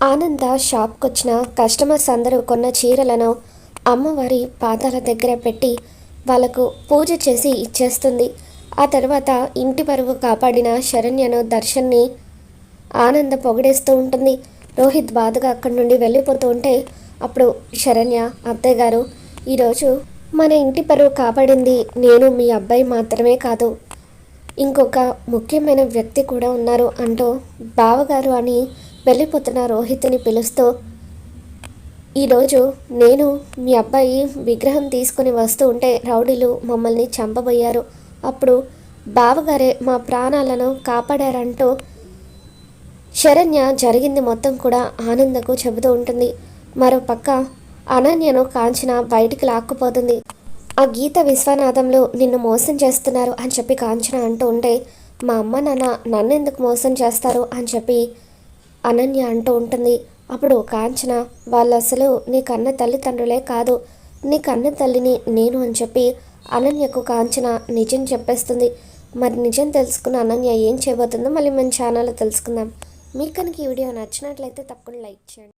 ఆనంద షాప్కి వచ్చిన కస్టమర్స్ అందరూ కొన్న చీరలను అమ్మవారి పాదాల దగ్గర పెట్టి వాళ్ళకు పూజ చేసి ఇచ్చేస్తుంది. ఆ తర్వాత ఇంటి పరువు కాపాడిన శరణ్యను దర్శన్ని ఆనంద పొగిడేస్తూ ఉంటుంది. రోహిత్ బాధగా అక్కడి నుండి వెళ్ళిపోతూ ఉంటే అప్పుడు శరణ్య అత్తయ్య గారు ఈరోజు మన ఇంటి పరువు కాపాడింది నేను మీ అబ్బాయి మాత్రమే కాదు ఇంకొక ముఖ్యమైన వ్యక్తి కూడా ఉన్నారు అంటూ బావగారు అని వెళ్ళిపోతున్న రోహిత్ని పిలుస్తూ ఈరోజు నేను మీ అబ్బాయి విగ్రహం తీసుకుని వస్తూ ఉంటే రౌడీలు మమ్మల్ని చంపబోయారు. అప్పుడు బావగారే మా ప్రాణాలను కాపాడారంటూ శరణ్య జరిగింది మొత్తం కూడా ఆనందకు చెబుతూ ఉంటుంది. మరోపక్క అనన్యను కాంచన బయటికి లాక్కుపోతుంది. ఆ గీత విశ్వనాథంలో నిన్ను మోసం చేస్తున్నారు అని చెప్పి కాంచన అంటూ ఉంటే మా అమ్మ నాన్న నన్నెందుకు మోసం చేస్తారు? అని చెప్పి అనన్య అంటూ ఉంటుంది. అప్పుడు కాంచన వాళ్ళు అసలు నీ కన్న తల్లిదండ్రులే కాదు. నీ కన్న తల్లిని నేను అని చెప్పి అనన్యకు కాంచన నిజం చెప్పేస్తుంది. మరి నిజం తెలుసుకున్న అనన్య ఏం చేయబోతుందో మళ్ళీ మన ఛానల్లో తెలుసుకుందాం. మీకు కనుక ఈ వీడియో నచ్చినట్లయితే తప్పకుండా లైక్ చేయండి.